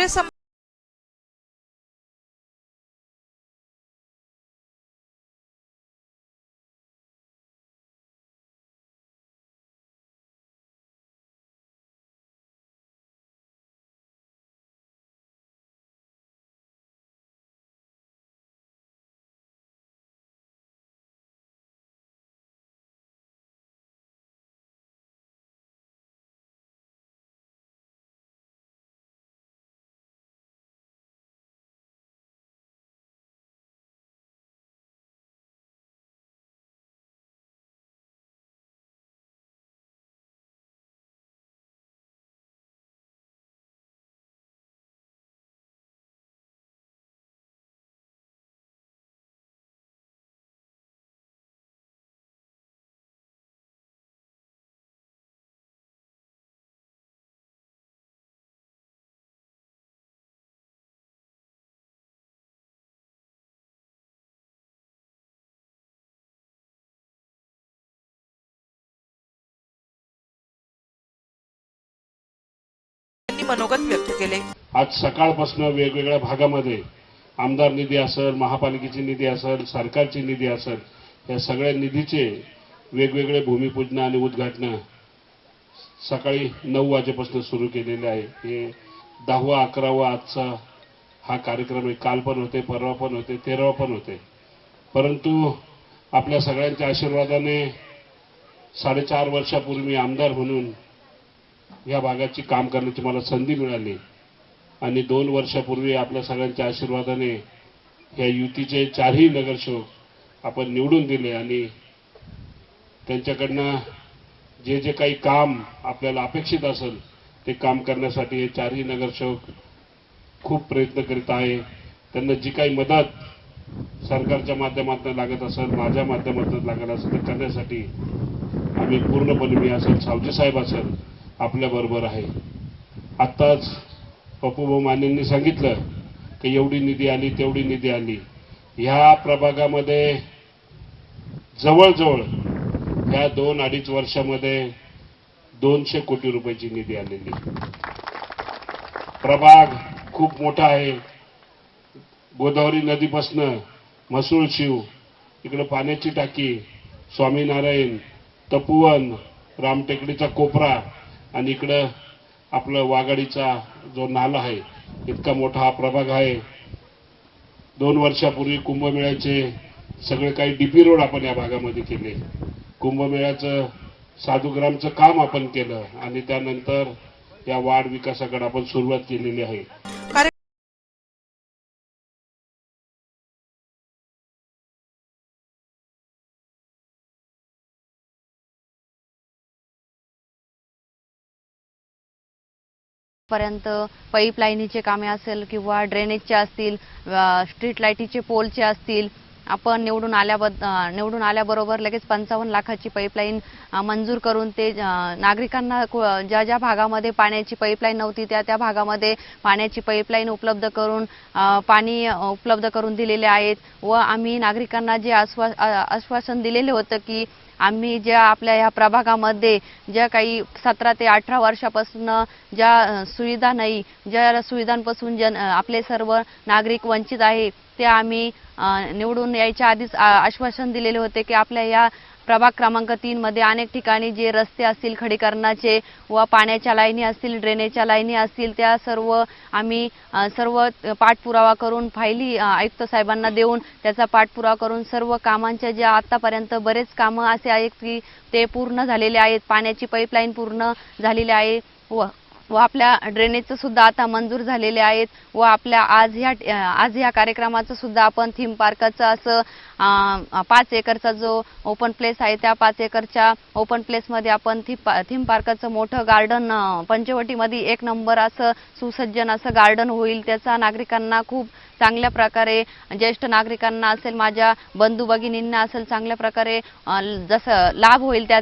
interesa मनोगत व्यक्त केले. आज सकाळपासून वेगवेगळ्या भागामध्ये आमदार निधी असेल महापालिकेची निधी असेल सरकारची निधी असेल या सगळ्या निधीचे वेगवेगळे भूमिपूजन आणि उद्घाटन सकाळी नऊ वाजेपासून सुरू केलेले आहे. हे दहावा अकरावा आजचा हा कार्यक्रम आहे. काल पण होते परवा पण होते तेरावा पण होते. परंतु आपल्या सगळ्यांच्या आशीर्वादाने साडेचार वर्षापूर्वी आमदार म्हणून या भागाची काम करण्याची मला संधी मिळाली. आणि दोन वर्षापूर्वी आपल्या सगळ्यांच्या आशीर्वादाने या युतीचे चारही नगरसेवक आपण निवडून दिले आणि त्यांच्याकडनं जे जे काही काम आपल्याला अपेक्षित असेल ते काम करण्यासाठी हे चारही नगरसेवक खूप प्रयत्न करीत आहे. त्यांना जी काही मदत सरकारच्या माध्यमातून लागत असेल माझ्या माध्यमातून लागत असेल ते करण्यासाठी आम्ही पूर्णपणे मी असेल सावजी साहेब असेल आपल्याबरोबर आहे. आत्ताच पप्पूभाऊ मानेंनी सांगितलं की एवढी निधी आली तेवढी निधी आली. ह्या प्रभागामध्ये जवळजवळ ह्या दोन अडीच वर्षामध्ये दोनशे कोटी रुपयाची निधी आलेली. प्रभाग खूप मोठा आहे. गोदावरी नदीपासनं म्हसूळ शिव इकडे पाण्याची टाकी स्वामीनारायण तपोवन रामटेकडीचा कोपरा आणि इकडं आपलं वाघाडीचा जो नाला आहे इतका मोठा हा प्रभाग आहे. दोन वर्षापूर्वी कुंभमेळ्याचे सगळे काही डीपी रोड आपण या भागामध्ये केले. कुंभमेळ्याचं साधुग्रामचं काम आपण केलं आणि त्यानंतर या वाढ विकासाकडे आपण सुरुवात केलेली आहे. पर्यंत पाईपलाईनीचे कामे असेल किंवा ड्रेनेजचे असतील स्ट्रीट लाईटीचे पोलचे असतील आपण निवडून आल्याबद निवडून आल्याबरोबर लगेच पंचावन्न लाखाची पाईपलाईन मंजूर करून ते नागरिकांना ज्या ज्या भागामध्ये पाण्याची पाईपलाईन नव्हती त्या त्या भागामध्ये पाण्याची पाईपलाईन उपलब्ध करून पाणी उपलब्ध करून दिलेले आहेत. व आम्ही नागरिकांना जे आश्वा आश्वासन दिलेले होतं की आम्ही ज्या आपल्या ह्या प्रभागामध्ये ज्या काही सतरा ते अठरा वर्षापासून ज्या सुविधा नाही ज्या सुविधांपासून जन आपले सर्व नागरिक वंचित आहे ते आम्ही निवडून यायच्या आधीच आश्वासन दिलेले होते की आपल्या या प्रभाग क्रमांक तीनमध्ये अनेक ठिकाणी जे रस्ते असतील खडीकरणाचे व पाण्याच्या लाईनी असतील ड्रेनेजच्या लाईनी असतील त्या सर्व आम्ही सर्व पाठपुरावा करून फायली आयुक्त साहेबांना देऊन त्याचा पाठपुरावा करून सर्व कामांच्या ज्या आत्तापर्यंत बरेच कामं असे आहेत की ते पूर्ण झालेले आहेत पाण्याची पाईपलाईन पूर्ण झालेली आहे व व आपल्या ड्रेनेजचं सुद्धा आता मंजूर झालेले आहेत. व आपल्या आज ह्या आज ह्या कार्यक्रमाचं सुद्धा आपण थीम पार्काचं असं पाच एकरचा जो ओपन प्लेस आहे त्या पाच एकरच्या ओपन प्लेसमध्ये आपण थीम पा थीम पार्काचं मोठं गार्डन पंचवटीमध्ये एक नंबर असं सुसज्जन असं गार्डन होईल. त्याचा नागरिकांना खूप चांगल्या प्रकारे ज्येष्ठ नागरिकांना असेल माझ्या बंधू भगिनींना असेल चांगल्या प्रकारे जसं लाभ होईल त्या